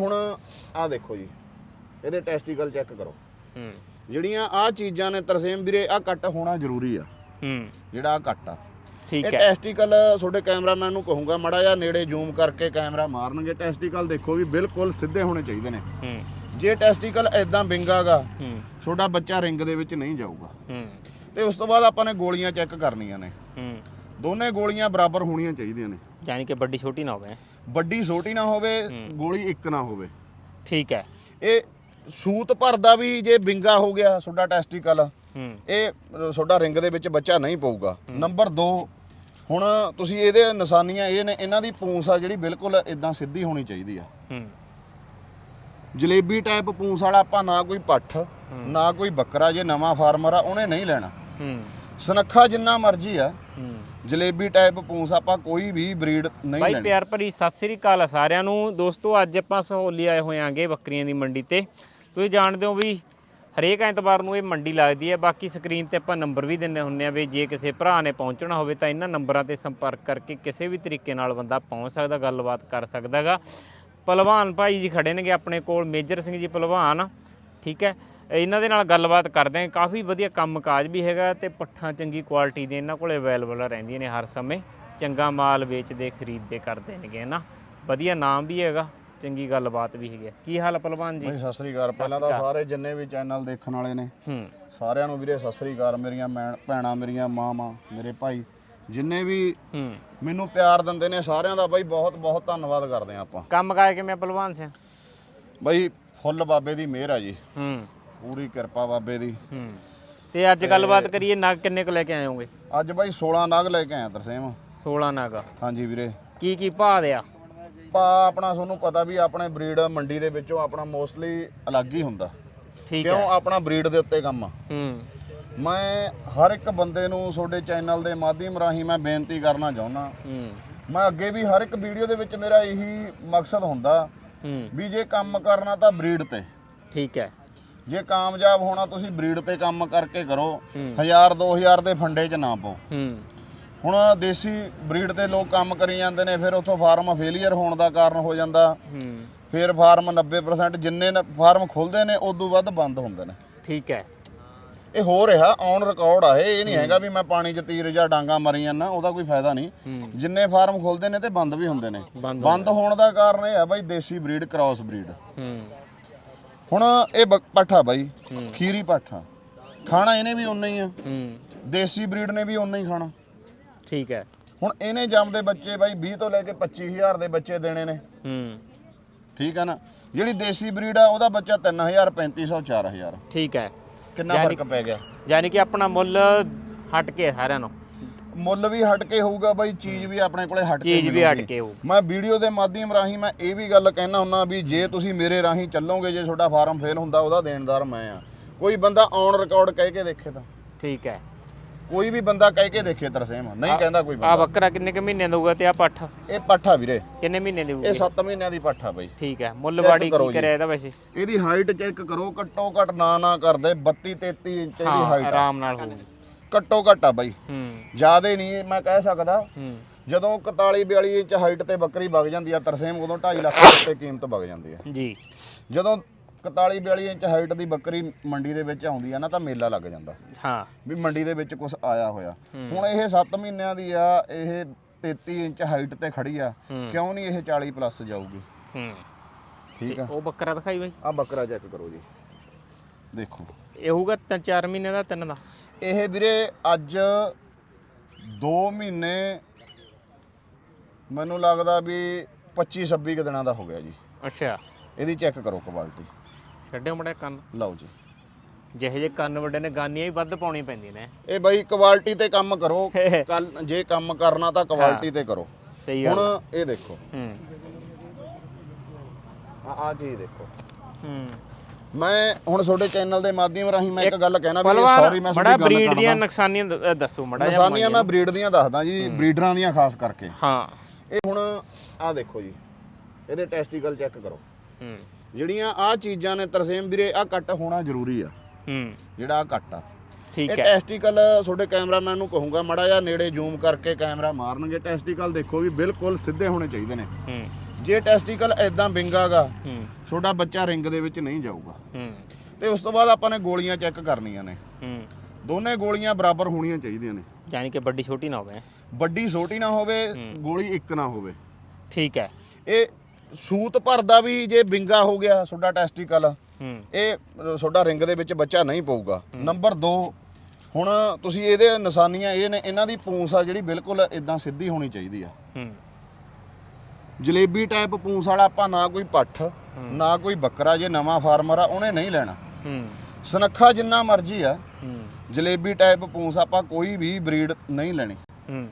ਹੁਣ ਆ ਦੇਖੋ ਜੀ ਇਹਦੇ ਟੈਸਟੀਕਲ ਚੈੱਕ ਕਰੋ। ਹੂੰ। ਜਿਹੜੀਆਂ ਆ ਚੀਜ਼ਾਂ ਨੇ ਤਰਸੇਮ ਵੀਰੇ ਆ ਕੱਟ ਹੋਣਾ ਜ਼ਰੂਰੀ ਆ। ਹੂੰ। ਜਿਹੜਾ ਆ ਕੱਟ ਆ। ਠੀਕ ਇਹ ਹੈ। ਟੈਸਟੀਕਲ ਤੁਹਾਡੇ ਕੈਮਰਾਮੈਨ ਨੂੰ ਕਹੂੰਗਾ ਮੜਾ ਜਿਹਾ ਨੇੜੇ ਜ਼ੂਮ ਕਰਕੇ ਕੈਮਰਾ ਮਾਰਨਗੇ। ਟੈਸਟੀਕਲ ਦੇਖੋ ਵੀ ਬਿਲਕੁਲ ਸਿੱਧੇ ਹੋਣੇ ਚਾਹੀਦੇ ਨੇ। ਹੂੰ। ਜੇ ਟੈਸਟੀਕਲ ਐਦਾਂ ਵਿੰਗਾਗਾ ਹੂੰ। ਤੁਹਾਡਾ ਬੱਚਾ ਰਿੰਗ ਦੇ ਵਿੱਚ ਨਹੀਂ ਜਾਊਗਾ। ਹੂੰ। ਤੇ ਉਸ ਤੋਂ ਬਾਅਦ ਆਪਾਂ ਨੇ ਗੋਲੀਆਂ ਚੈੱਕ ਕਰਨੀਆਂ ਨੇ। ਹੂੰ। ਦੋਨੇ ਗੋਲੀਆਂ ਬਰਾਬਰ ਹੋਣੀਆਂ ਚਾਹੀਦੀਆਂ ਨੇ। ਯਾਨੀ ਕਿ ਵੱਡੀ ਛੋਟੀ ਨਾ ਹੋਵੇ। ਵੱਡੀ ਛੋਟੀ ਨਾ ਹੋਵੇ ਗੋਲੀ ਇੱਕ ਨਾ ਹੋਵੇ। ਠੀਕ ਹੈ। ਇਹ ਸੂਤ ਭਰਦਾ ਵੀ ਜੇ ਵਿੰਗਾ ਹੋ ਗਿਆ ਤੁਹਾਡਾ ਟੈਸਟੀਕਲ ਇਹ ਤੁਹਾਡਾ ਰਿੰਗ ਦੇ ਵਿੱਚ ਬੱਚਾ ਨਹੀਂ ਪਊਗਾ। ਨੰਬਰ 2 ਹੁਣ ਤੁਸੀਂ ਇਹਦੇ ਨਿਸ਼ਾਨੀਆਂ ਇਹ ਨੇ ਇਹਨਾਂ ਦੀ ਪੂੰਛ ਆ ਜਿਹੜੀ ਬਿਲਕੁਲ ਇਦਾਂ ਸਿੱਧੀ ਹੋਣੀ ਚਾਹੀਦੀ ਆ। ਹੂੰ। ਜਲੇਬੀ ਟਾਈਪ ਪੂੰਛ ਵਾਲਾ ਆਪਾਂ ਨਾ ਕੋਈ ਪੱਠ ਨਾ ਕੋਈ ਬੱਕਰਾ ਜੇ ਨਵਾਂ ਫਾਰਮਰ ਆ ਉਹਨੇ ਨਹੀਂ ਲੈਣਾ। ਹੂੰ। ਸਨੱਖਾ ਜਿੰਨਾ ਮਰਜ਼ੀ ਆ ਜਲੇਬੀ ਟਾਈਪ ਪੂੰਛ ਆਪਾਂ ਕੋਈ ਵੀ ਬਰੀਡ ਨਹੀਂ ਬਾਈ ਲੈਣੀ। ਪਿਆਰ ਭਰੀ ਸਤਿ ਸ੍ਰੀ ਅਕਾਲ ਆ ਸਾਰਿਆਂ ਨੂੰ। ਦੋਸਤੋ ਅੱਜ ਆਪਾਂ ਸਹੌਲੀ ਆਏ ਹੋਏ ਆਂਗੇ ਬੱਕਰੀਆਂ ਦੀ ਮੰਡੀ ਤੇ। ਤੁਸੀਂ ਜਾਣਦੇ ਹੋ ਵੀ ਹਰੇਕ ਐਤਵਾਰ ਨੂੰ ਇਹ ਮੰਡੀ ਲੱਗਦੀ ਹੈ। ਬਾਕੀ ਸਕਰੀਨ ਤੇ ਆਪਾਂ ਨੰਬਰ ਵੀ ਦਿੰਦੇ ਹੁੰਨੇ ਆ ਵੀ ਜੇ ਕਿਸੇ ਭਰਾ ਨੇ ਪਹੁੰਚਣਾ ਹੋਵੇ ਤਾਂ ਇਹਨਾਂ ਨੰਬਰਾਂ ਤੇ ਸੰਪਰਕ ਕਰਕੇ ਕਿਸੇ ਵੀ ਤਰੀਕੇ ਨਾਲ ਬੰਦਾ ਪਹੁੰਚ ਸਕਦਾ ਗੱਲਬਾਤ ਕਰ ਸਕਦਾਗਾ ਪਹਿਲਵਾਨ ਭਾਈ ਜੀ ਖੜੇ ਨੇਗੇ ਆਪਣੇ ਕੋਲ। ਮੇਜਰ ਸਿੰਘ ਜੀ ਪਹਿਲਵਾਨ ਠੀਕ ਹੈ। ਇਹਨਾਂ ਦੇ ਨਾਲ ਗੱਲਬਾਤ ਕਰਦੇ ਆਂ ਕਾਫੀ ਵਧੀਆ ਕੰਮਕਾਜ ਵੀ ਹੈਗਾ ਤੇ ਪੱਠਾਂ ਚੰਗੀ ਕੁਆਲਿਟੀ ਦੇ ਇਹਨਾਂ ਕੋਲੇ ਅਵੇਲੇਬਲ ਰਹਿੰਦੀਆਂ ਨੇ ਹਰ ਸਮੇਂ। ਚੰਗਾ ਮਾਲ ਵੇਚਦੇ ਖਰੀਦਦੇ ਕਰਦੇ ਨੇਗੇ ਨਾ ਵਧੀਆ ਨਾਮ ਵੀ ਹੈਗਾ ਚੰਗੀ ਗੱਲਬਾਤ ਵੀ ਹੈਗੀ ਆ। ਕੀ ਹਾਲ ਆ ਪਹਿਲਵਾਨ ਜੀ? ਬਈ ਸਤਿ ਸ੍ਰੀ ਅਕਾਲ। ਪਹਿਲਾਂ ਤਾਂ ਸਾਰੇ ਜਿੰਨੇ ਵੀ ਚੈਨਲ ਦੇਖਣ ਵਾਲੇ ਨੇ ਹੂੰ। ਸਾਰਿਆਂ ਨੂੰ ਵੀਰੇ ਸਤਿ ਸ੍ਰੀ ਅਕਾਲ। ਮੇਰੀਆਂ ਮੈਂ- ਭੈਣਾਂ ਮੇਰੀਆਂ ਮਾਵਾਂ ਮੇਰੇ ਭਾਈ ਜਿੰਨੇ ਵੀ ਹੂੰ। ਮੈਨੂੰ ਪਿਆਰ ਦਿੰਦੇ ਨੇ ਸਾਰਿਆਂ ਦਾ ਬਾਈ ਬਹੁਤ ਬਹੁਤ ਧੰਨਵਾਦ ਕਰਦੇ ਆ ਆਪਾਂ। ਕੰਮ ਕਾਜ ਕਿਵੇਂ ਆ ਪਹਿਲਵਾਨ ਸਿਆ? ਬਾਈ ਫੁੱਲ ਬਾਬੇ ਦੀ ਮਿਹਰ ਆ ਜੀ। ਹੂੰ। ਪੂਰੀ ਕਿਰਪਾ ਬਾਬੇ ਦੀ। ਹੂੰ। ਤੇ ਅੱਜ ਗੱਲਬਾਤ ਕਰੀਏ ਨਗ ਕਿੰਨੇ ਕੁ ਲੈ ਕੇ ਆਏ ਹੋਗੇ? ਅੱਜ ਬਾਈ 16 ਨਗ ਲੈ ਕੇ ਆਇਆ ਤਰਸੇਮ 16 ਨਗ। ਹਾਂਜੀ ਵੀਰੇ। ਕੀ ਕੀ ਭਾਅ ਦੇ ਆ? ਪਾ ਆਪਣਾ ਤੁਹਾਨੂੰ ਪਤਾ ਵੀ ਆਪਣੇ ਬਰੀਡ ਮੰਡੀ ਦੇ ਵਿੱਚੋਂ ਆਪਣਾ ਮੋਸਟਲੀ ਅਲੱਗ ਹੀ ਹੁੰਦਾ। ਠੀਕ ਹੈ। ਕਿਉਂ ਆਪਣਾ ਬਰੀਡ ਦੇ ਉੱਤੇ ਕੰਮ ਆ। ਹੂੰ। ਮੈਂ ਹਰ ਇੱਕ ਬੰਦੇ ਨੂੰ ਤੁਹਾਡੇ ਚੈਨਲ ਦੇ ਮਾਧਿਅਮ ਰਾਹੀਂ ਮੈਂ ਬੇਨਤੀ ਕਰਨਾ ਚਾਹੁੰਦਾ। ਹੂੰ। ਮੈਂ ਅੱਗੇ ਵੀ ਹਰ ਇੱਕ ਵੀਡੀਓ ਦੇ ਵਿੱਚ ਮੇਰਾ ਇਹੀ ਮਕਸਦ ਹੁੰਦਾ ਹੂੰ। ਵੀ ਜੇ ਕੰਮ ਕਰਨਾ ਤਾਂ ਬਰੀਡ ਤੇ। ਠੀਕ ਹੈ। ਜੇ ਕਾਮਯਾਬ ਹੋਣਾ ਤੁਸੀਂ ਬਰੀਡ ਤੇ ਕੰਮ ਕਰਕੇ ਕਰੋ ਹੂੰ। 1000 2000 ਦੇ ਫੰਡੇ 'ਚ ਨਾ ਪਾਓ। ਹੁਣ ਦੇਸੀ ਬਰੀਡ ਤੇ ਲੋਕ ਕੰਮ ਕਰੀ ਜਾਂਦੇ ਨੇ ਫਿਰ ਉੱਥੋਂ ਫਾਰਮ ਫੇਲੀਅਰ ਹੋਣ ਦਾ ਕਾਰਨ ਹੋ ਜਾਂਦਾ। ਫਿਰ ਫਾਰਮ 90% ਜਿੰਨੇ ਫਾਰਮ ਖੁੱਲਦੇ ਨੇ ਉਦੋਂ ਵੱਧ ਬੰਦ ਹੁੰਦੇ ਨੇ। ਠੀਕ ਹੈ। ਇਹ ਹੋ ਰਿਹਾ ਔਨ ਰਿਕਾਰਡ ਆ ਇਹ ਇਹ ਨਹੀਂ ਹੈਗਾ ਵੀ ਮੈਂ ਪਾਣੀ 'ਚ ਤੀਰ ਜਾਂ ਡਾਂਗਾ ਮਰੀ ਜਾਂਦਾ ਉਹਦਾ ਕੋਈ ਫਾਇਦਾ ਨਹੀਂ। ਜਿੰਨੇ ਫਾਰਮ ਖੁੱਲਦੇ ਨੇ ਤੇ ਬੰਦ ਵੀ ਹੁੰਦੇ ਨੇ। ਬੰਦ ਹੋਣ ਦਾ ਕਾਰਨ ਇਹ ਹੈ ਬਾਈ ਦੇਸੀ ਬਰੀਡ ਕ੍ਰਾਸ ਬਰੀਡ। ਹੂੰ। ਹੁਣ ਇਹ ਬ- ਪੱਠਾ ਬਾਈ। ਖੀਰੀ ਪੱਠਾ ਖਾਣਾ ਇਹਨੇ ਵੀ ਉਨਾ ਹੀ ਆ। ਹੂੰ। ਦੇਸੀ ਬਰੀਡ ਨੇ ਵੀ ਉਨਾ ਹੀ ਖਾਣਾ। ਠੀਕ ਹੈ। ਹੁਣ ਇਹਨੇ ਜੰਮਦੇ ਬੱਚੇ ਬਾਈ 20 ਤੋਂ ਲੈ ਕੇ 25000 ਦੇ ਬੱਚੇ ਦੇਣੇ ਨੇ। ਹੂੰ। ਠੀਕ ਹੈ ਨਾ? ਜਿਹੜੀ ਦੇਸੀ ਬਰੀਡ ਆ ਉਹਦਾ ਬੱਚਾ 3000 3500 4000 ਠੀਕ ਹੈ। ਕਿੰਨਾ ਯਾਨੀ- ਫ਼ਰਕ ਪੈ ਗਿਆ? ਯਾਨੀ ਕਿ ਆਪਣਾ ਮੁੱਲ ਹਟ ਕੇ ਸਾਰਿਆਂ ਨੂੰ। ਮੁੱਲ ਵੀ ਹਟ ਕੇ ਹੋਊਗਾ ਬਾਈ ਚੀਜ਼ ਵੀ ਆਪਣੇ ਕੋਲੇ ਹਟ ਕੇ ਚੀਜ਼ ਵੀ ਹਟ ਮਿਲੂਗੀ। ਕੇ ਹੋਊ। ਮੈਂ ਵੀਡੀਓ ਦੇ ਮਾਧਿਅਮ ਰਾਹੀਂ ਮੈਂ ਇਹ ਵੀ ਗੱਲ ਕਹਿਣਾ ਹੁੰਨਾ ਵੀ ਜੇ ਤੁਸੀਂ ਮੇਰੇ ਰਾਹੀਂ ਚੱਲੋਗੇ ਜੇ ਤੁਹਾਡਾ ਫਾਰਮ ਫੇਲ ਹੁੰਦਾ ਉਹਦਾ ਦੇਣਦਾਰ ਮੈਂ ਆ। ਕੋਈ ਬੰਦਾ ਔਨ ਰਿਕਾਰਡ ਕਹਿ ਕੇ ਦੇਖੇ ਤਾਂ। ਠੀਕ ਹੈ। ਕੋਈ ਵੀ ਬੰਦਾ ਕਹਿ ਕੇ ਦੇਖੇ ਤਰਸੇਮ ਨਹੀਂ ਕਹਿੰਦਾ ਕੋਈ ਆ ਬੰਦਾ ਬੱਕਰਾ ਕਿੰਨੇ ਕੁ ਮਹੀਨੇ ਦਊਗਾ ਤੇ ਆ ਪੱਠ? ਇਹ ਪੱਠਾ ਵੀਰੇ। ਕਿੰਨੇ ਮਹੀਨੇ ਇਹ ਦੇਊਗਾ 7 ਮਹੀਨਿਆਂ ਦੀ ਪੱਠਾ ਬਾਈ। ਠੀਕ ਹੈ। ਮੁੱਲ check ਬਾੜੀ ਕਰੋ ਕੀ ਜੀ। ਕਰਿਆ ਇਹਦਾ ਵੈਸੇ? ਇਹਦੀ ਹਾਈਟ ਚੈੱਕ ਕਰੋ ਘੱਟੋ ਘੱਟ ਨਾ ਨਾ ਕਰਦੇ 32 33 ਇੰਚ ਦੀ ਹਾਂ ਹਾਈਟ ਆ। ਆਰਾਮ ਨਾਲ ਹੋਊਗੀ। ਘੱਟੋ ਘੱਟ ਆ ਬਾਈ। ਹੂੰ। ਜਿਆਦੇ ਨਹੀਂ ਮੈਂ ਕਹਿ ਸਕਦਾ। ਹੂੰ। ਜਦੋਂ 41 42 ਇੰਚ ਹਾਈਟ ਤੇ ਬੱਕਰੀ ਵਗ ਜਾਂਦੀ ਆ ਤਰਸੇਮ ਉਦੋਂ 2.5 ਲੱਖ ਉੱਤੇ ਕੀਮਤ ਵਗ ਜਾਂਦੀ ਆ। ਜੀ। ਜਦੋਂ 41 42 ਇੰਚ ਹਾਈਟ ਦੀ ਬੱਕਰੀ ਮੰਡੀ ਦੇ ਵਿੱਚ ਆਉਂਦੀ ਆ ਨਾ ਤਾਂ ਮੇਲਾ ਲੱਗ ਜਾਂਦਾ। ਹਾਂ। ਵੀ ਮੰਡੀ ਦੇ ਵਿੱਚ ਕੁਝ ਆਇਆ ਹੋਇਆ। ਹੁਣ ਇਹ 7 ਮਹੀਨਿਆਂ ਦੀ ਆ ਇਹ 33 ਇੰਚ ਹਾਈਟ ਤੇ ਖੜੀ ਆ। ਕਿਉਂ ਨਹੀਂ ਇਹ 40 ਪਲੱਸ ਜਾਊਗੀ? ਹੂੰ। ਠੀਕ ਆ। ਉਹ ਬੱਕਰਾ ਦਿਖਾਈ ਬਾਈ। ਆ ਬੱਕਰਾ ਚੈੱਕ ਕਰੋ ਜੀ। ਦੇਖੋ। ਇਹ ਹੋਊਗਾ ਤਿੰਨ ਚਾਰ ਮਹੀਨੇ ਦਾ ਤਿੰਨ ਦਾ। ਇਹ ਵੀਰੇ ਅੱਜ 2 ਮਹੀਨੇ ਮੈਨੂੰ ਲੱਗਦਾ ਵੀ 25 26 ਕੁ ਦਿਨਾਂ ਦਾ ਹੋ ਗਿਆ ਜੀ। ਅੱਛਾ। ਇਹਦੀ ਚੈੱਕ ਕਰੋ ਕੁਆਲਿਟੀ ਛੱਡਿਓ ਮੜਾ ਕੰਨ। ਲਓ ਜੀ। ਜਿਹੇ ਜੇ ਕੰਨ ਵੱਡੇ ਨੇ ਗਾਨੀਆਂ ਵੀ ਵੱਧ ਪਾਉਣੀ ਪੈਂਦੀਆਂ ਨੇ। ਇਹ ਬਾਈ ਕੁਆਲਿਟੀ ਤੇ ਕੰਮ ਕਰੋ। ਕੱਲ ਜੇ ਕੰਮ ਕਰਨਾ ਤਾਂ ਕੁਆਲਿਟੀ ਤੇ ਕਰੋ। ਸਹੀ ਹੁਣ ਗੱਲ ਇਹ ਦੇਖੋ। ਹੂੰ। ਆ ਆ ਚੀਜ਼ ਦੇਖੋ। ਹੂੰ। ਮੈਂ ਹੁਣ ਤੁਹਾਡੇ ਚੈਨਲ ਦੇ ਮਾਧਿਅਮ ਰਾਹੀਂ ਮੈਂ ਇੱਕ ਗੱਲ ਕਹਿਣਾ ਵੀ ਸੌਰੀ ਮੈਂ ਤੁਹਾਡੀ ਗੱਲ ਬਰੀਡ ਦੀਆਂ ਨੁਕਸਾਨੀਆਂ ਦੱਸੋ ਮੜਾ ਜਿਹਾ ਨਿਸ਼ਾਨੀਆਂ ਮੈਂ ਬਰੀਡ ਦੀਆਂ ਦੱਸਦਾ ਜੀ ਬਰੀਡਰਾਂ ਦੀਆਂ ਖਾਸ ਕਰਕੇ। ਹਾਂ। ਇਹ ਹੁਣ ਆ ਦੇਖੋ ਜੀ ਇਹਦੇ ਟੈਸਟੀਕਲ ਚੈੱਕ ਕਰੋ। ਹੂੰ। ਜਿਹੜੀਆਂ ਆ ਚੀਜ਼ਾਂ ਨੇ ਤਰਸੇਮ ਵੀਰੇ ਆ ਕੱਟ ਹੋਣਾ ਜ਼ਰੂਰੀ ਆ। ਹੂੰ। ਜਿਹੜਾ ਆ ਕੱਟ ਆ। ਠੀਕ ਇਹ ਹੈ। ਟੈਸਟੀਕਲ ਤੁਹਾਡੇ ਕੈਮਰਾਮੈਨ ਨੂੰ ਕਹੂੰਗਾ ਮੜਾ ਜਿਹਾ ਨੇੜੇ ਜ਼ੂਮ ਕਰਕੇ ਕੈਮਰਾ ਮਾਰਨਗੇ। ਟੈਸਟੀਕਲ ਦੇਖੋ ਵੀ ਬਿਲਕੁਲ ਸਿੱਧੇ ਹੋਣੇ ਚਾਹੀਦੇ ਨੇ। ਹੂੰ। ਜੇ ਟੈਸਟੀਕਲ ਐਦਾਂ ਵਿੰਗਾਗਾ ਹੂੰ। ਤੁਹਾਡਾ ਬੱਚਾ ਰਿੰਗ ਦੇ ਵਿੱਚ ਨਹੀਂ ਜਾਊਗਾ। ਹੂੰ। ਤੇ ਉਸ ਤੋਂ ਬਾਅਦ ਆਪਾਂ ਨੇ ਗੋਲੀਆਂ ਚੈੱਕ ਕਰਨੀਆਂ ਨੇ। ਹੂੰ। ਦੋਨੇ ਗੋਲੀਆਂ ਬਰਾਬਰ ਹੋਣੀਆਂ ਚਾਹੀਦੀਆਂ ਨੇ। ਯਾਨੀ ਕਿ ਵੱਡੀ ਛੋਟੀ ਨਾ ਹੋਵੇ। ਵੱਡੀ ਛੋਟੀ ਨਾ ਹੋਵੇ ਗੋਲੀ ਇੱਕ ਨਾ ਹੋਵੇ। ਠੀਕ ਹੈ। ਇਹ ਸੂਤ ਭਰਦਾ ਵੀ ਜੇ ਵਿੰਗਾ ਹੋ ਗਿਆ ਤੁਹਾਡਾ ਟੈਸਟੀਕਲ ਹੂੰ। ਇਹ ਤੁਹਾਡਾ ਰਿੰਗ ਦੇ ਵਿੱਚ ਬੱਚਾ ਨਹੀਂ ਪਊਗਾ। ਨੰਬਰ 2 ਹੁਣ ਤੁਸੀਂ ਇਹਦੇ ਨਿਸ਼ਾਨੀਆਂ ਇਹ ਨੇ ਇਹਨਾਂ ਦੀ ਪੂੰਛ ਆ ਜਿਹੜੀ ਬਿਲਕੁਲ ਇਦਾਂ ਸਿੱਧੀ ਹੋਣੀ ਚਾਹੀਦੀ ਆ। ਹੂੰ। ਜਲੇਬੀ ਟਾਈਪ ਪੂੰਛ ਵਾਲਾ ਆਪਾਂ ਨਾ ਕੋਈ ਪੱਠ ਨਾ ਕੋਈ ਬੱਕਰਾ ਜੇ ਨਵਾਂ ਫਾਰਮਰ ਆ ਉਹਨੇ ਨਹੀਂ ਲੈਣਾ। ਹੂੰ। ਸਨੱਖਾ ਜਿੰਨਾ ਮਰਜ਼ੀ ਆ ਹੂੰ। ਜਲੇਬੀ ਟਾਈਪ ਪੂੰਛ ਆਪਾਂ ਕੋਈ ਵੀ ਬਰੀਡ ਨਹੀਂ ਲੈਣੀ। ਹੂੰ।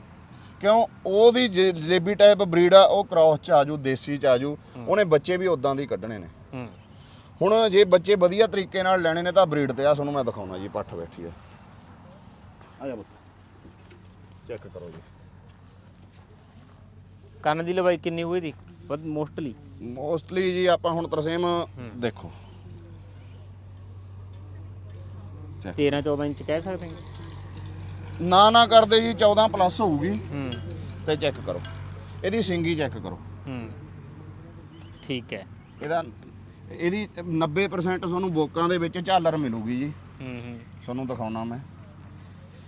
ਕਿਉਂ? ਉਹਦੀ ਜਲੇਬੀ ਟਾਈਪ ਬਰੀਡ ਆ ਉਹ ਕ੍ਰਾਸ ਚ ਆਜੂ ਦੇਸੀ ਚ ਆਜੂ ਉਹਨੇ ਬੱਚੇ ਵੀ ਉਦਾਂ ਦੇ ਕੱਢਣੇ ਨੇ। ਹੂੰ। ਹੁਣ ਜੇ ਬੱਚੇ ਵਧੀਆ ਤਰੀਕੇ ਨਾਲ ਲੈਣੇ ਨੇ ਤਾਂ ਬਰੀਡ ਤੇ ਆ ਤੁਹਾਨੂੰ ਮੈਂ ਦਿਖਾਉਣਾ ਜੀ ਪੱਠ ਬੈਠੀ ਆ। ਆ ਜਾ ਪੁੱਤ। ਚੈੱਕ ਕਰੋ ਜੀ। ਕੰਨ ਦੀ ਲੰਬਾਈ ਕਿੰਨੀ ਹੋਈ ਦੀ? ਮੋਸਟਲੀ ਮੋਸਟਲੀ ਜੀ ਆਪਾਂ ਹੁਣ ਤਰਸੇਮ ਦੇਖੋ। 13 14 ਇੰਚ ਕਹਿ ਸਕਦੇ ਹਾਂ। ਨਾ ਨਾ ਕਰਦੇ ਜੀ 14 ਪਲੱਸ ਹੋਊਗੀ। ਹੂੰ। ਤੇ ਚੈੱਕ ਕਰੋ। ਇਹਦੀ ਸਿੰਗੀ ਚੈੱਕ ਕਰੋ। ਹੂੰ। ਠੀਕ ਹੈ। ਇਹਦਾ ਇਹਦੀ 90% ਤੁਹਾਨੂੰ ਬੋਕਾਂ ਦੇ ਵਿੱਚ ਝਾਲਰ ਮਿਲੂਗੀ ਜੀ। ਹੂੰ ਹੂੰ। ਤੁਹਾਨੂੰ ਦਿਖਾਉਣਾ ਮੈਂ।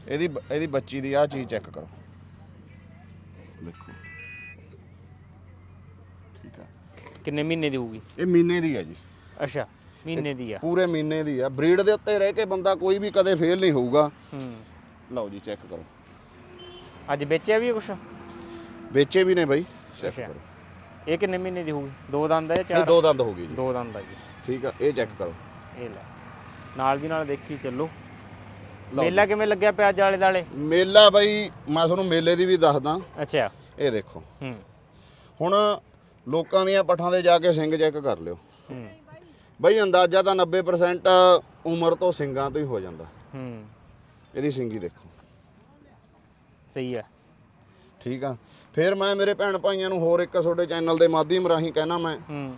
ਇਹਦੀ ਇਹਦੀ ਬੱਚੀ ਦੀ ਆਹ ਚੀਜ਼ ਚੈੱਕ ਕਰੋ। ਦੇਖੋ ਠੀਕ ਆ ਕਿੰਨੇ ਮਹੀਨੇ ਦੀ ਹੋਊਗੀ? ਇਹ ਮਹੀਨੇ ਦੀ ਹੈ ਜੀ। ਅੱਛਾ ਮਹੀਨੇ ਦੀ ਆ। ਪੂਰੇ ਮਹੀਨੇ ਦੀ ਆ। ਬਰੀਡ ਦੇ ਉੱਤੇ ਰਹਿ ਕੇ ਬੰਦਾ ਕੋਈ ਵੀ ਕਦੇ ਫੇਲ ਨਹੀਂ ਹੋਊਗਾ। ਹੂੰ। ਲਓ ਜੀ ਚੈੱਕ ਕਰੋ। ਅੱਜ ਵੇਚਿਆ ਵੀ ਕੁਛ? ਵੇਚੇ ਵੀ ਨੇ ਬਾਈ। ਚੈੱਕ ਅੱਛਾ। ਕਰੋ। ਇਹ ਕਿੰਨੇ ਮਹੀਨੇ ਦੀ ਹੋਊਗੀ? ਦੋ ਦੰਦ ਹੈ ਜਾਂ ਇਹ ਚਾਰ? ਦੋ ਦੰਦ ਹੋ ਜੀ। ਦੋ ਦੰਦ ਆ ਜੀ। ਠੀਕ ਆ ਇਹ ਚੈੱਕ ਕਰੋ। ਇਹ ਲੈ। ਨਾਲ ਦੀ ਨਾਲ ਦੇਖੀ ਚੱਲੋ। ਲਓ ਮੇਲਾ ਕਿਵੇਂ ਲੱਗਿਆ ਪਿਆ ਅੱਜ ਆਲੇ ਦਾਲੇ ਮੇਲਾ ਬਾਈ ਮੈਂ ਤੁਹਾਨੂੰ ਮੇਲੇ ਦੀ ਵੀ ਦੱਸਦਾ। ਅੱਛਾ। ਇਹ ਦੇਖੋ। ਹੂੰ। ਹੁਣ ਲੋਕਾਂ ਦੀਆਂ ਪੱਠਾਂ ਦੇ ਜਾ ਕੇ ਸਿੰਘ ਚੈੱਕ ਕਰ ਲਿਓ। ਹੂੰ। ਬਈ ਅੰਦਾਜ਼ਾ ਤਾਂ 90% ਉਮਰ ਤੋਂ ਸਿੰਘਾਂ ਤੋਂ ਹੀ ਹੋ ਜਾਂਦਾ। ਹੂੰ। ਇਹਦੀ ਸਿੰਗੀ ਦੇਖੋ। ਸਹੀ ਹੈ ਠੀਕ ਆ। ਫਿਰ ਮੈਂ ਮੇਰੇ ਭੈਣ ਭਾਈਆਂ ਨੂੰ ਹੋਰ ਇੱਕ ਤੁਹਾਡੇ ਚੈਨਲ ਦੇ ਮਾਧਿਅਮ ਰਾਹੀਂ ਕਹਿਣਾ ਮੈਂ। ਹੂੰ।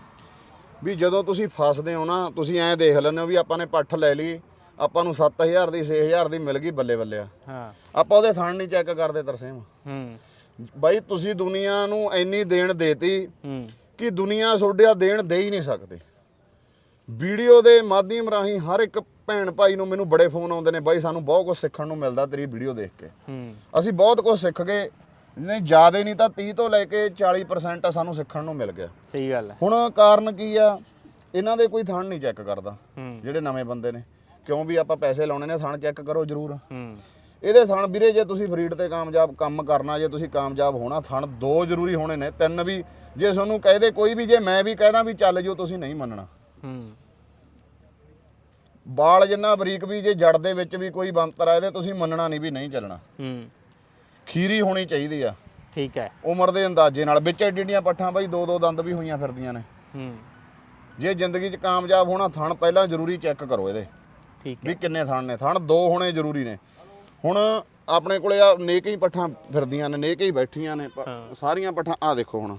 ਵੀ ਜਦੋਂ ਤੁਸੀਂ ਫਸਦੇ ਹੋ ਨਾ ਤੁਸੀਂ ਐਂ ਦੇਖ ਲੈਂਦੇ ਹੋ ਵੀ ਆਪਾਂ ਨੇ ਪੱਠ ਲੈ ਲਈ ਆਪਾਂ ਨੂੰ 7000 ਦੀ 6000 ਦੀ ਮਿਲ ਗਈ ਬੱਲੇ ਬੱਲੇ ਆ। ਹਾਂ। ਆਪਾਂ ਉਹਦੇ ਥਣ ਨਹੀਂ ਚੈੱਕ ਕਰਦੇ ਤਰਸੇਮ। ਹੂੰ। ਬਾਈ ਤੁਸੀਂ ਦੁਨੀਆ ਨੂੰ ਇੰਨੀ ਦੇਣ ਦੇਤੀ ਕਿ ਦੁਨੀਆ ਤੁਹਾਡਾ ਦੇਣ ਦੇ ਹੀ ਨਹੀਂ ਸਕਦੀ। ਵੀਡੀਓ ਦੇ ਮਾਧਿਅਮ ਰਾਹੀਂ ਹਰ ਇੱਕ ਭੈਣ ਭਾਈ ਨੂੰ ਮੈਨੂੰ ਬੜੇ ਫੋਨ ਆਉਂਦੇ ਨੇ ਬਾਈ ਸਾਨੂੰ ਬਹੁਤ ਕੁਝ ਸਿੱਖਣ ਨੂੰ ਮਿਲਦਾ ਤੇਰੀ ਵੀਡੀਓ ਦੇਖ ਕੇ। ਅਸੀਂ ਬਹੁਤ ਕੁਝ ਸਿੱਖ ਗਏ ਨਹੀਂ ਜ਼ਿਆਦਾ ਨਹੀਂ ਤਾਂ 30 ਤੋਂ ਲੈ ਕੇ 40% ਸਾਨੂੰ ਸਿੱਖਣ ਨੂੰ ਮਿਲ ਗਿਆ। ਸਹੀ ਗੱਲ ਹੈ। ਹੁਣ ਕਾਰਨ ਕੀ ਆ? ਇਹਨਾਂ ਦੇ ਕੋਈ ਥਣ ਨਹੀਂ ਚੈੱਕ ਕਰਦਾ ਜਿਹੜੇ ਨਵੇਂ ਬੰਦੇ ਨੇ। ਕਿਉਂ ਵੀ ਆਪਾਂ ਪੈਸੇ ਲਾਉਣੇ ਨੇ ਥਣ ਚੈੱਕ ਕਰੋ ਜਰੂਰ। ਹੂੰ। ਇਹਦੇ ਥਣ ਵੀਰੇ ਜੇ ਤੁਸੀਂ ਫਰੀਡ ਤੇ ਕਾਮਯਾਬ ਕੰਮ ਕਰਨਾ ਜੇ ਤੁਸੀਂ ਕਾਮਯਾਬ ਹੋਣਾ ਥਣ ਦੋ ਜ਼ਰੂਰੀ ਹੋਣੇ ਨੇ ਤਿੰਨ ਵੀ ਜੇ ਤੁਹਾਨੂੰ ਕਹਦੇ ਕੋਈ ਵੀ ਜੇ ਮੈਂ ਵੀ ਕਹਿਦਾ ਵੀ ਚੱਲ ਜਾਓ ਤੁਸੀਂ ਨਹੀਂ ਮੰਨਣਾ। ਹੂੰ। ਬਾਲ ਜਿੰਨਾ ਬਰੀਕ ਵੀ ਜੇ ਜੜ ਦੇ ਵਿੱਚ ਵੀ ਕੋਈ ਬੰਤਰ ਆ ਇਹਦੇ ਤੁਸੀਂ ਮੰਨਣਾ ਨਹੀਂ ਵੀ ਨਹੀਂ ਚੱਲਣਾ। ਹੂੰ। ਖੀਰੀ ਹੋਣੀ ਚਾਹੀਦੀ ਆ। ਠੀਕ ਹੈ। ਉਮਰ ਦੇ ਅੰਦਾਜ਼ੇ ਨਾਲ ਵਿੱਚ ਏਡੀਆਂ ਪੱਠਾਂ ਬਾਈ ਦੋ ਦੋ ਦੰਦ ਵੀ ਹੋਈਆਂ ਫਿਰਦੀਆਂ ਨੇ। ਹੂੰ। ਜੇ ਜ਼ਿੰਦਗੀ 'ਚ ਕਾਮਯਾਬ ਹੋਣਾ ਥਣ ਪਹਿਲਾਂ ਜ਼ਰੂਰੀ ਚੈੱਕ ਕਰੋ ਇਹਦੇ। ਠੀਕ ਹੈ। ਵੀ ਕਿੰਨੇ ਥਣ ਨੇ। ਥਣ ਦੋ ਹੋਣੇ ਜ਼ਰੂਰੀ ਨੇ। ਹੁਣ ਆਪਣੇ ਕੋਲੇ ਆ ਨੇਕ ਹੀ ਪੱਠਾਂ ਫਿਰਦੀਆਂ ਨੇ ਨੇਕ ਹੀ ਬੈਠੀਆਂ ਨੇ ਪ- ਹਾਂ। ਸਾਰੀਆਂ ਪੱਠਾਂ ਆ ਦੇਖੋ ਹੁਣ।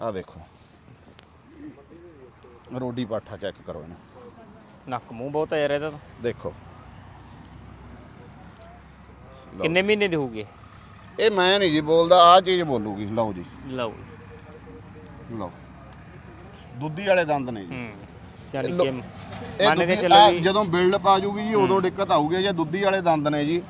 ਆ ਦੇਖੋ। ਰੋਡੀ ਪਾਠਾ ਚੈੱਕ ਕਰੋ ਇਹਨੂੰ। ਨੱਕ ਮੂੰਹ ਬਹੁਤ ਹੈ ਯਾਰ ਇਹਦਾ ਤਾਂ। ਦੇਖੋ। ਲਓ। ਕਿੰਨੇ ਮਹੀਨੇ ਦੀ ਹੋਊਗੀ? ਇਹ ਮੈਂ ਨਹੀਂ ਜੀ ਬੋਲਦਾ ਆ ਚੀਜ਼ ਬੋਲੂਗੀ। ਲਓ ਜੀ। ਲਓ। ਲਓ। ਦੁੱਧੀ ਵਾਲੇ ਦੰਦ ਨੇ ਜੀ। ਹੂੰ। ਲਓ। ਕਿ ਮੰਨ ਕੇ ਦੁੱਧੀ- ਚੱਲੋ ਆਹ ਵੀ ਜਦੋਂ ਬਿਲਡ ਪਾ ਜੂਗੀ ਜੀ ਉਦੋਂ ਦਿੱਕਤ ਆਊਗੀ ਜੇ ਦੁੱਧੀ ਵਾਲੇ ਦੰਦ ਨੇ ਜੀ।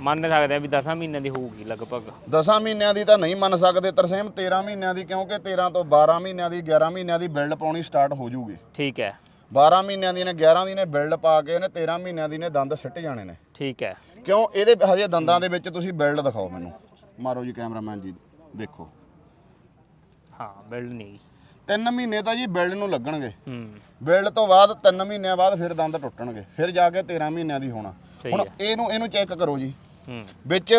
ਮੰਨ ਸਕਦੇ ਆ ਵੀ 10 ਮਹੀਨਿਆਂ ਦੀ ਹੋਊਗੀ ਲਗਭਗ। 10 ਮਹੀਨਿਆਂ ਦੀ ਤਾਂ ਨਹੀਂ ਮੰਨ ਸਕਦੇ ਤਰਸੇਮ 13 ਮਹੀਨਿਆਂ ਦੀ ਕਿਉਂਕਿ 13 ਤੋਂ 12 ਮਹੀਨਿਆਂ ਦੀ 11 ਮਹੀਨਿਆਂ ਦੀ ਬਿਲਡ ਪਾਉਣੀ ਸਟਾਰਟ ਹੋ ਜੂਗੀ। ਠੀਕ ਹੈ। 12 ਮਹੀਨਿਆਂ ਦੀ ਨੇ 11 ਦੀ ਨੇ ਬਿਲਡ ਪਾ ਕੇ ਇਹਨੇ 13 ਮਹੀਨਿਆਂ ਦੀ ਨੇ ਦੰਦ ਸਿੱਟ ਜਾਣੇ ਨੇ। ਠੀਕ ਹੈ। ਕਿਉਂ? ਇਹਦੇ ਹਜੇ ਦੰਦਾਂ ਦੇ ਵਿੱਚ ਤੁਸੀਂ ਬਿਲਡ ਦਿਖਾਓ ਮੈਨੂੰ। ਮਾਰੋ ਜੀ ਕੈਮਰਾਮੈਨ ਜੀ ਦੇਖੋ। ਹਾਂ ਬਿਲਡ ਨਹੀਂ। 3 ਮਹੀਨੇ ਤਾਂ ਜੀ ਬਿਲਡ ਨੂੰ ਲੱਗਣਗੇ। ਹੂੰ। ਬਿਲਡ ਤੋਂ ਬਾਅਦ 3 ਮਹੀਨਿਆਂ ਬਾਅਦ ਫਿਰ ਦੰਦ ਟੁੱਟਣਗੇ। ਫਿਰ ਜਾ ਕੇ 13 ਮਹੀਨਿਆਂ ਦੀ ਹੋਣਾ। ਹੁਣ। ਇਹਨੂੰ ਇਹਨੂੰ ਚੈੱਕ ਕਰੋ ਜੀ। ਹੂੰ। ਵਿੱਚ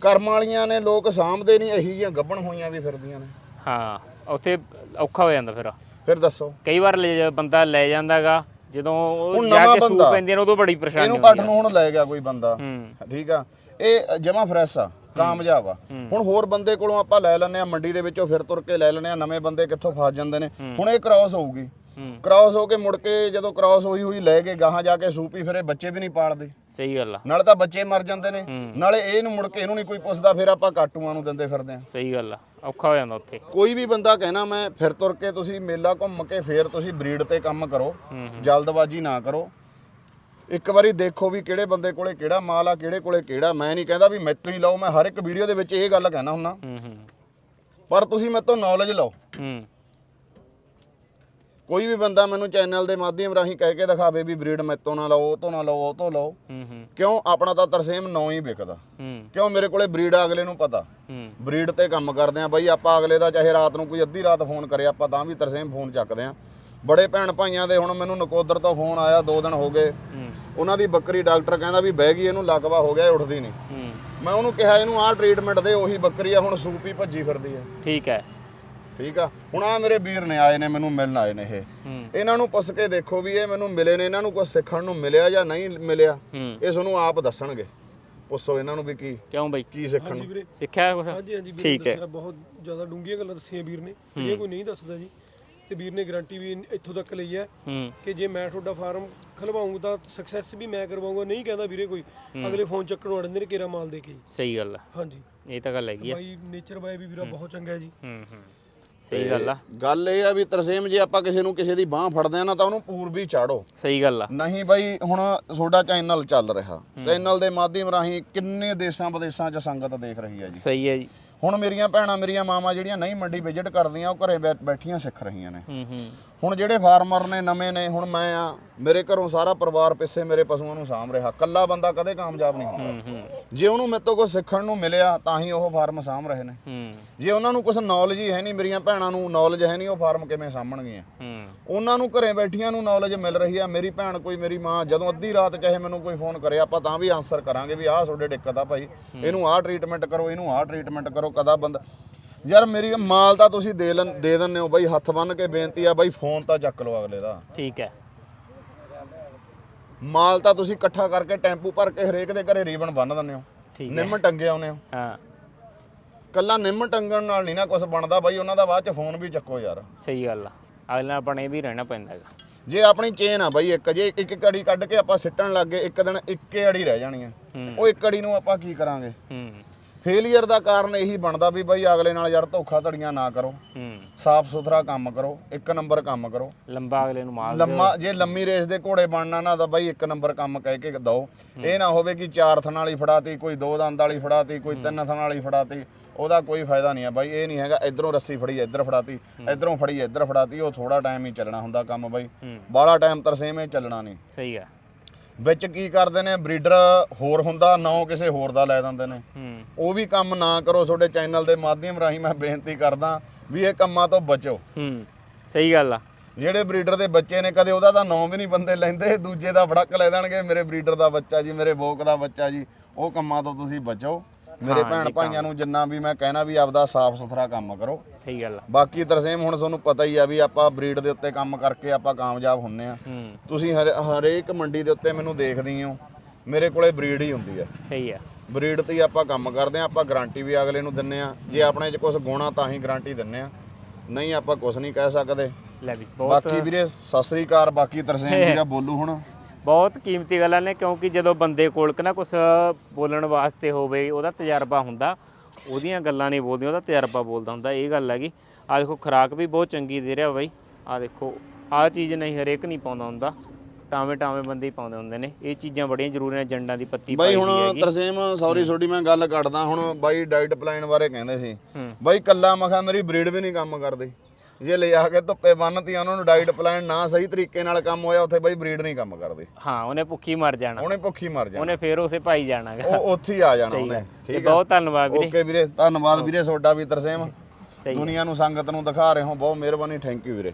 ਕਰਮ ਵਾਲੀਆਂ ਨੇ ਲੋਕ ਸਾਂਭਦੇ ਨਹੀਂ ਇਹੀ ਜਿਹੀਆਂ ਗੱਬਣ ਹੋਈਆਂ ਵੀ ਫਿਰਦੀਆਂ ਨੇ। ਹਾਂ ਉੱਥੇ ਔਖਾ ਹੋ ਜਾਂਦਾ ਫਿਰ। ਫਿਰ ਦੱਸੋ। ਕਈ ਵਾਰ ਬੰਦਾ ਲੈ ਜਾਂਦਾਗਾ ਜਦੋਂ ਉਹ ਜਾ ਕੇ ਸੂ। ਪੈਂਦੀਆਂ ਉਦੋਂ ਬੜੀ ਪਰੇਸ਼ਾਨੀ ਇਹਨੂੰ ਆ। ਨੂੰ ਹੁਣ ਲੈ ਗਿਆ ਕੋਈ ਬੰਦਾ। ਹੂੰ। ਠੀਕ ਆ। ਇਹ ਜਮਾ ਫਰੈਸ਼ ਆ। ਕਾਮਯਾਬ ਆ। ਹੁਣ ਹੋਰ ਬੰਦੇ ਕੋਲੋਂ ਆਪਾਂ ਲੈ ਲੈਂਦੇ ਆ ਮੰਡੀ ਦੇ ਵਿੱਚੋਂ ਫਿਰ ਤੁਰ ਕੇ ਲੈ ਲੈਂਦੇ ਆ ਨਵੇਂ ਬੰਦੇ ਕਿੱਥੋਂ ਫਸ ਜਾਂਦੇ ਨੇ। ਹੁਣ ਇਹ ਕ੍ਰਾਸ ਹੋਊਗੀ। ਕ੍ਰਾਸ ਹੋ ਕੇ ਮੁੜ ਕੇ ਜਦੋਂ ਕ੍ਰਾਸ ਹੋਈ ਹੋਈ ਲੈ ਕੇ ਗਾਹਾਂ ਜਾ ਕੇ ਸੂਪੀ ਫਿਰੇ ਬੱਚੇ ਵੀ ਨਹੀਂ ਪਾਲਦੇ। ਸਹੀ ਗੱਲ ਆ। ਨਾਲੇ ਤਾਂ ਬੱਚੇ ਮਰ ਜਾਂਦੇ ਨੇ। ਨਾਲੇ ਇਹਨੂੰ ਮੁੜ ਕੇ ਇਹਨੂੰ ਨਹੀਂ ਕੋਈ ਪੁੱਛਦਾ ਫਿਰ ਆਪਾਂ ਕਾਟੂਆਂ ਨੂੰ ਦਿੰਦੇ ਫਿਰਦੇ ਆ ਸਹੀ ਗੱਲ ਆ। ਔਖਾ ਹੋ ਜਾਂਦਾ ਉੱਥੇ। ਕੋਈ ਵੀ ਬੰਦਾ ਕਹਿਣਾ ਮੈਂ ਫਿਰ ਤੁਰ ਕੇ ਤੁਸੀਂ ਮੇਲਾ ਘੁੰਮ ਕੇ ਫੇਰ ਤੁਸੀਂ ਬਰੀਡ ਤੇ ਕੰਮ ਕਰੋ। ਜਲਦਬਾਜ਼ੀ ਨਾ ਕਰੋ। ਇੱਕ ਵਾਰੀ ਦੇਖੋ ਵੀ ਕਿਹੜੇ ਬੰਦੇ ਕੋਲੇ ਕਿਹੜਾ ਮਾਲ ਆ ਕਿਹੜੇ ਕੋਲੇ ਕਿਹੜਾ। ਮੈਂ ਨਹੀਂ ਕਹਿੰਦਾ ਵੀ ਮੈਥੋਂ ਹੀ ਲਓ ਮੈਂ ਹਰ ਇੱਕ ਵੀਡੀਓ ਦੇ ਵਿੱਚ ਇਹ ਗੱਲ ਕਹਿਣਾ ਹੁੰਨਾ ਹੂੰ ਹੂੰ। ਪਰ ਤੁਸੀਂ ਮੈਥੋਂ ਨੌਲੇਜ ਲਓ। ਹੂੰ। ਕੋਈ ਵੀ ਬੰਦਾ ਮੈਨੂੰ ਚੈਨਲ ਦੇ ਮਾਧਿਅਮ ਰਾਹੀਂ ਕਹਿ ਕੇ ਦਿਖਾਵੇ ਵੀ ਬਰੀਡ ਮੈਥੋਂ ਨਾ ਲਓ ਉਹ ਤੋਂ ਨਾ ਲਓ ਉਹ ਤੋਂ ਲਓ। ਕਿਉਂ? ਆਪਣਾ ਤਾਂ ਤਰਸੇਮ ਨੌ ਹੀ ਵਿਕਦਾ। ਕਿਉਂ? ਮੇਰੇ ਕੋਲੇ ਬਰੀਡ ਅਗਲੇ ਨੂੰ ਪਤਾ। ਬਰੀਡ ਤੇ ਕੰਮ ਕਰਦੇ ਆ। ਬਾਈ ਆਪਾਂ ਅਗਲੇ ਦਾ ਚਾਹੇ ਰਾਤ ਨੂੰ ਕੋਈ ਅੱਧੀ ਰਾਤ ਫੋਨ ਕਰੇ ਆਪਾਂ ਤਾਂ ਵੀ ਤਰਸੇਮ ਫੋਨ ਚੱਕਦੇ ਆ। ਬੜੇ ਭੈਣ ਭਾਈਆਂ ਦੇ ਹੁਣ ਮੈਨੂੰ ਨਕੋਦਰ ਤੋਂ ਫੋਨ ਆਇਆ 2 ਦਿਨ ਹੋ ਗਏ। ਉਹਨਾਂ ਦੀ ਬੱਕਰੀ ਡਾਕਟਰ ਕਹਿੰਦਾ ਵੀ ਬਹਿ ਗਈ ਇਹਨੂੰ ਲਕਵਾ ਹੋ ਗਿਆ ਇਹ ਉੱਠਦੀ ਨਹੀਂ। ਮੈਂ ਉਹਨੂੰ ਕਿਹਾ ਇਹਨੂੰ ਆਹ ਟ੍ਰੀਟਮੈਂਟ ਦੇ ਉਹੀ ਬੱਕਰੀ ਆ ਹੁਣ ਸੂਪੀ ਭੱਜੀ ਫਿਰਦੀ ਆ। ਠੀਕ ਹੈ। ਠੀਕ ਆ? ਹੁਣ ਆ ਮੇਰੇ ਵੀਰ ਨੇ ਆਏ ਨੇ ਮੈਨੂੰ ਮਿਲਣ ਆਏ ਨੇ ਇਹ। ਇਹਨਾਂ ਨੂੰ ਪੁੱਛ ਕੇ ਦੇਖੋ ਵੀ ਇਹ ਮੈਨੂੰ ਮਿਲੇ ਨੇ ਇਹਨਾਂ ਨੂੰ ਕੁਝ ਸਿੱਖਣ ਨੂੰ ਮਿਲਿਆ ਜਾਂ ਨਹੀਂ ਮਿਲਿਆ? ਇਹ ਤੁਹਾਨੂੰ ਆਪ ਦੱਸਣਗੇ। ਪੁੱਛੋ ਇਹਨਾਂ ਨੂੰ ਵੀ ਕੀ ਕਿਉਂ ਬਈ? ਕੀ ਸਿੱਖਣ ਨੂੰ। ਸਿੱਖਿਆ ਕੁਛ? ਹਾਂਜੀ ਹਾਂਜੀ ਵੀਰੇ ਠੀਕ ਹੈ। ਬਹੁਤ ਜ਼ਿਆਦਾ ਡੂੰਘੀਆਂ ਗੱਲਾਂ ਦੱਸੀਆਂ ਵੀਰ ਨੇ। ਇਹ ਕੋਈ ਨਹੀਂ ਦੱਸਦਾ ਜੀ। ਤੇ ਵੀਰ ਨੇ ਗਾਰੰਟੀ ਵੀ ਇੱਥੋਂ ਤੱਕ ਲਈ ਹੈ ਕਿ ਜੇ ਮੈਂ ਤੁਹਾਡਾ ਫਾਰਮ ਖਲਵਾਉਂਗਾ ਤਾਂ ਸਕਸੈਸ ਵੀ ਮੈਂ ਕਰਵਾਉਂਗਾ। ਨਹੀਂ ਕਹਿੰਦਾ ਵੀਰੇ ਕੋਈ। ਅਗਲੇ ਫੋਨ ਚੱਕਣ ਨੂੰ ਅੜਦੇ ਨੇ ਕੇਰਾ ਮਾਲ ਦੇ ਕੇ। ਸਹੀ ਗੱਲ ਆ। ਹਾਂਜੀ। ਇਹ ਤਾਂ ਗੱਲ ਹੈਗੀ ਆ। ਬਾਈ ਨੇਚਰ ਬਾਈ ਵੀ ਵੀਰਾ ਬਹੁਤ ਚੰਗਾ ਹੈ ਜੀ। ਹੂੰ ਹੂੰ। ਸਹੀ ਗੱਲ ਆ। ਗੱਲ ਇਹ ਆ ਵੀ ਤਰਸੇਮ ਜੇ ਆਪਾਂ ਕਿਸੇ ਨੂੰ ਕਿਸੇ ਦੀ ਬਾਹ ਫੜਦੇ ਆ ਨਾ ਤਾਂ ਉਹਨੂੰ ਪੂਰਬੀ ਚਾੜੋ। ਸਹੀ ਗੱਲ ਆ। ਨਹੀਂ ਬਾਈ ਹੁਣ ਤੁਹਾਡਾ ਚੈਨਲ ਚੱਲ ਰਿਹਾ। ਚੈਨਲ ਦੇ ਮਾਧਿਅਮ ਰਾਹੀਂ ਕਿੰਨੇ ਦੇਸ਼ਾਂ ਵਿਦੇਸ਼ਾਂ 'ਚ ਸੰਗਤ ਦੇਖ ਰਹੀ ਹੈ ਜੀ। ਸਹੀ ਹੈ ਜੀ। ਹੁਣ ਮੇਰੀਆਂ ਭੈਣਾਂ ਮੇਰੀਆਂ ਮਾਵਾਂ ਜਿਹੜੀਆਂ ਨਹੀਂ ਮੰਡੀ ਵਿਜ਼ਿਟ ਕਰਦੀਆਂ ਉਹ ਘਰੇ ਬੈ- ਬੈਠੀਆਂ ਸਿੱਖ ਰਹੀਆਂ ਨੇ। ਹੂੰ ਹੂੰ। ਹੁਣ ਜਿਹੜੇ ਫਾਰਮਰ ਨੇ ਨਵੇਂ ਨੇ ਹੁਣ ਮੈਂ ਆ ਮੇਰੇ ਘਰੋਂ ਸਾਰਾ ਪਰਿਵਾਰ ਪਿੱਛੇ ਮੇਰੇ ਪਸ਼ੂਆਂ ਨੂੰ ਸਾਂਭ ਰਿਹਾ। ਕੱਲਾ ਬੰਦਾ ਕਦੇ ਕਾਮਯਾਬ ਨਹੀਂ ਹੁੰਦਾ। ਹੂੰ ਹੂੰ। ਜੇ ਉਹਨੂੰ ਮੇਰੇ ਤੋਂ ਕੁਝ ਸਿੱਖਣ ਨੂੰ ਮਿਲਿਆ ਤਾਂ ਹੀ ਉਹ ਫਾਰਮ ਸਾਂਭ ਰਹੇ ਨੇ। ਹੂੰ। ਜੇ ਉਹਨਾਂ ਨੂੰ ਕੁਝ ਨੌਲੇਜ ਹੀ ਹੈ ਨਹੀਂ ਮੇਰੀਆਂ ਭੈਣਾਂ ਨੂੰ ਨੌਲੇਜ ਹੈ ਨਹੀਂ ਉਹ ਫਾਰਮ ਕਿਵੇਂ ਸਾਂਭਣਗੀਆਂ? ਹੂੰ। ਉਹਨਾਂ ਨੂੰ ਘਰੇ ਬੈਠੀਆਂ ਨੂੰ ਨੌਲੇਜ ਮਿਲ ਰਹੀ ਆ ਮੇਰੀ ਭੈਣ ਕੋਈ ਮੇਰੀ ਮਾਂ ਜਦੋਂ ਅੱਧੀ ਰਾਤ ਚਾਹੇ ਮੈਨੂੰ ਕੋਈ ਫੋਨ ਕਰੇ ਆਪਾਂ ਤਾਂ ਵੀ ਆਨਸਰ ਕਰਾਂਗੇ ਵੀ ਆਹ ਤੁਹਾਡੇ ਦਿੱਕਤ ਆ ਭਾਈ। ਇਹਨੂੰ ਆਹ ਟ੍ਰੀਟਮੈਂਟ ਕਰੋ ਇਹਨੂੰ ਆਹ ਟ੍ਰੀਟਮੈਂਟ ਕਰੋ ਕਦਾ ਬੰਦਾ। ਯਾਰ ਮੇਰੀ ਮਾਲ ਤਾਂ ਤੁਸੀਂ ਦੇ ਦੇ ਦਿੰਦੇ ਹੋ ਬਾਈ ਹੱਥ ਬੰਨ ਕੇ ਬੇਨਤੀ ਆ ਬਾਈ ਫੋਨ ਤਾਂ ਚੱਕ ਲਓ ਅਗਲੇ ਦਾ। ਠੀਕ ਹੈ। ਮਾਲ ਤਾਂ ਤੁਸੀਂ ਇਕੱਠਾ ਕਰਕੇ ਟੈਂਪੂ ਭਰ ਕੇ ਹਰੇਕ ਦੇ ਘਰੇ ਰੀਬਨ ਬੰਨ ਦਿੰਦੇ ਹੋ। ਠੀਕ ਹੈ। ਨਿੰਮ ਟੰਗੇ ਆਉਨੇ ਹੋ। ਹਾਂ। ਕੱਲਾ ਨਿੰਮ ਟੰਗਣ ਨਾਲ ਨਹੀਂ ਨਾ ਕੁਝ ਬਣਦਾ ਬਾਈ ਉਹਨਾਂ ਦਾ ਬਾਅਦ ਚ ਫੋਨ ਵੀ ਚੱਕੋ ਯਾਰ। ਸਹੀ ਗੱਲ ਆ। ਅਗਲੇ ਨਾਲ ਬਣੇ ਵੀ ਰਹਿਣਾ ਪੈਂਦਾ ਹੈਗਾ। ਜੇ ਆਪਣੀ ਚੇਨ ਆ ਬਾਈ ਇੱਕ ਜੇ ਇੱਕ ਅੜੀ ਕੱਢ ਕੇ ਆਪਾਂ ਸਿੱਟਣ ਲੱਗ ਗਏ ਇੱਕ ਦਿਨ ਇੱਕੇ ਅੜੀ ਰਹਿ ਜਾਣੀ ਆ ਹੂੰ। ਉਹ ਇੱਕ ਅੜੀ ਨੂੰ ਆਪਾਂ ਕੀ ਕਰਾਂਗੇ? ਹੂੰ। ਫੇਲਿਅਰ ਦਾ ਕਾਰਨ ਇਹੀ ਬਣਦਾ ਵੀ ਬਾਈ ਅਗਲੇ ਨਾਲ ਯਾਰ ਧੋਖਾ ਧੜੀਆਂ ਨਾ ਕਰੋ। ਹੂੰ। ਸਾਫ਼ ਸੁਥਰਾ ਕੰਮ ਕਰੋ ਇੱਕ ਨੰਬਰ ਕੰਮ ਕਰੋ। ਲੰਬਾ ਅਗਲੇ ਨੂੰ ਮਾਲ ਲੰਮਾ ਜੇ ਲੰਮੀ ਰੇਸ ਦੇ ਘੋੜੇ ਬਣਨਾ ਨਾ ਤਾਂ ਬਾਈ ਇੱਕ ਨੰਬਰ ਕੰਮ ਕਹਿ ਕੇ ਦਓ। ਇਹ ਨਾ ਹੋਵੇ ਕਿ ਚਾਰ ਥਣ ਵਾਲੀ ਫੜਾਤੀ ਕੋਈ ਦੋ ਦੰਦ ਵਾਲੀ ਫੜਾਤੀ ਕੋਈ ਤਿੰਨ ਥਣ ਵਾਲੀ ਫੜਾਤੀ ਉਹਦਾ ਕੋਈ ਫਾਇਦਾ ਨਹੀਂ ਆ ਬਾਈ ਇਹ ਨਹੀਂ ਹੈਗਾ ਇਧਰੋਂ ਰੱਸੀ ਫੜੀ ਇੱਧਰ ਫੜਾਤੀ ਇਧਰੋਂ ਫੜੀ ਇੱਧਰ ਫੜਾਤੀ ਉਹ ਥੋੜਾ ਟਾਈਮ ਹੀ ਚੱਲਣਾ ਹੁੰਦਾ ਕੰਮ ਬਾਈ। ਹੂੰ। ਬਾਹਲਾ ਟਾਈਮ ਤਰਸੇਮ ਇਹ ਚੱਲਣਾ ਨਹੀਂ। ਸਹੀ ਆ ਵਿੱਚ ਕੀ ਕਰਦੇ ਨੇ ਬਰੀਡਰ ਹੋਰ ਹੁੰਦਾ ਨਾ ਕਿਸੇ ਹੋਰ ਦਾ ਲੈ ਦਿੰਦੇ ਨੇ। ਹੂੰ। ਉਹ ਵੀ ਕੰਮ ਨਾ ਕਰੋ ਤੁਹਾਡੇ ਚੈਨਲ ਦੇ ਮਾਧਿਅਮ ਰਾਹੀਂ ਮੈਂ ਬੇਨਤੀ ਕਰਦਾ ਵੀ ਇਹ ਕੰਮਾਂ ਤੋਂ ਬਚੋ। ਹੂੰ ਸਹੀ ਗੱਲ ਆ। ਜਿਹੜੇ ਬਰੀਡਰ ਦੇ ਬੱਚੇ ਨੇ ਕਦੇ ਉਹਦਾ ਤਾਂ ਨਾਂ ਵੀ ਨਹੀਂ ਬੰਦੇ ਲੈਂਦੇ ਦੂਜੇ ਦਾ ਫੜਕ ਲੈ ਦੇਣਗੇ ਮੇਰੇ ਬਰੀਡਰ ਦਾ ਬੱਚਾ ਜੀ ਮੇਰੇ ਬੋਕ ਦਾ ਬੱਚਾ ਜੀ ਉਹ ਕੰਮਾਂ ਤੋਂ ਤੁਸੀਂ ਬਚੋ। ਮੇਰੇ ਭੈਣ ਭਾਈਆਂ ਨੂੰ ਜਿੰਨਾ ਵੀ ਮੈਂ ਕਹਿਣਾ ਵੀ ਆਪਦਾ ਸਾਫ਼ ਸੁਥਰਾ ਕੰਮ ਕਰੋ। ਸਹੀ ਗੱਲ ਆ। ਬਾਕੀ ਤਰਸੇਮ ਹੁਣ ਤੁਹਾਨੂੰ ਪਤਾ ਹੀ ਆ ਵੀ ਆਪਾਂ ਬਰੀਡ ਦੇ ਉੱਤੇ ਕੰਮ ਕਰਕੇ ਆਪਾਂ ਕਾਮਯਾਬ ਹੁੰਨੇ ਆ। ਤੁਸੀਂ ਹਰ- ਹਰੇਕ ਮੰਡੀ ਦੇ ਉੱਤੇ ਮੈਨੂੰ ਦੇਖਦੀ ਹੋ ਮੇਰੇ ਕੋਲੇ ਬਰੀਡ ਹੀ ਹੁੰਦੀ ਆ। ਸਹੀ ਆ। ਬਰੀਡ ਤੇ ਆਪਾਂ ਕੰਮ ਕਰਦੇ ਆ ਆਪਾਂ ਗਾਰੰਟੀ ਵੀ ਅਗਲੇ ਨੂੰ ਦਿੰਨੇ ਆ। ਜੇ ਆਪਣੇ 'ਚ ਕੁਝ ਗੁਣਾ ਤਾਂ ਹੀ ਗਾਰੰਟੀ ਦਿੰਨੇ ਆ। ਨਹੀਂ ਆਪਾਂ ਕੁਝ ਨਹੀਂ ਕਹਿ ਸਕਦੇ। ਲੈ ਵੀ ਬਹੁਤ ਬਾਕੀ ਵੀਰੇ ਸਤਿ ਸ੍ਰੀ ਅਕਾਲ ਬਾਕੀ ਤਰਸੇਮ ਵੀਰਾ ਬੋਲੂ ਹੁਣ। ਬਹੁਤ ਕੀਮਤੀ ਗੱਲਾਂ ਨੇ ਕਿਉਂਕਿ ਜਦੋਂ ਬੰਦੇ ਕੋਲ ਕਿ ਨਾ ਕੁਝ ਬੋਲਣ ਵਾਸਤੇ ਹੋਵੇ ਉਹਦਾ ਤਜਰਬਾ ਹੁੰਦਾ ਉਹਦੀਆਂ ਗੱਲਾਂ ਨਹੀਂ ਬੋਲਦੀਆਂ ਉਹਦਾ ਤਜਰਬਾ ਬੋਲਦਾ ਹੁੰਦਾ ਇਹ ਗੱਲ ਹੈਗੀ। ਆ ਦੇਖੋ ਖੁਰਾਕ ਵੀ ਬਹੁਤ ਚੰਗੀ ਦੇ ਰਿਹਾ ਬਾਈ। ਆ ਦੇਖੋ ਆ ਚੀਜ਼ ਨਹੀਂ ਹਰੇਕ ਨਹੀਂ ਪਾਉਂਦਾ ਹੁੰਦਾ ਟਾਵੇਂ ਟਾਵੇਂ ਬੰਦੇ ਹੀ ਪਾਉਂਦੇ ਹੁੰਦੇ ਨੇ। ਇਹ ਚੀਜ਼ਾਂ ਬੜੀਆਂ ਜ਼ਰੂਰੀ ਨੇ ਜੰਡਾਂ ਦੀ ਪੱਤੀ ਬਾਈ ਹੁਣ ਹੈਗੀ। ਤਰਸੇਮ ਸੌਰੀ ਛੋਟੀ ਮੈਂ ਗੱਲ ਕੱਢਦਾ ਹੁਣ ਬਾਈ ਡਾਈਟ ਪਲਾਨ ਬਾਰੇ ਕਹਿੰਦੇ ਸੀ। ਬਾਈ ਕੱਲਾ ਮਖਾ ਮੇਰੀ ਬਰੀਡ ਵੀ ਨਹੀਂ ਕੰਮ ਕਰਦੀ। ਜੇ ਲਿਆ ਕੇ ਧੁੱਪੇ ਬੰਨਤੀ ਉਹਨਾਂ ਨੂੰ ਡਾਈਟ ਪਲਾਨ ਨਾ ਸਹੀ ਤਰੀਕੇ ਨਾਲ ਕੰਮ ਹੋਇਆ ਉੱਥੇ ਬਾਈ ਬਰੀਡ ਨਹੀਂ ਕੰਮ ਕਰਦੀ। ਹਾਂ ਉਹਨੇ ਭੁੱਖੀ ਮਰ ਜਾਣਾ। ਉਹਨੇ ਭੁੱਖੀ ਮਰ ਜਾਣਾ। ਉਹਨੇ ਫੇਰ ਉਸੇ ਪਾਈ ਜਾਣਾਗਾ ਉਹ ਉੱਥੇ ਹੀ ਆ ਜਾਣਾ ਉਹਨੇ। ਠੀਕ ਹੈ। ਬਹੁਤ ਧੰਨਵਾਦ ਵੀਰੇ। ਓਕੇ ਵੀਰੇ ਧੰਨਵਾਦ ਵੀਰੇ ਤੁਹਾਡਾ ਵੀ ਤਰਸੇਮ ਦੁਨੀਆ ਨੂੰ ਸੰਗਤ ਨੂੰ ਦਿਖਾ ਰਹੇ ਹੋ। ਬਹੁਤ ਮਿਹਰਬਾਨੀ। ਥੈਂਕ ਯੂ ਵੀਰੇ।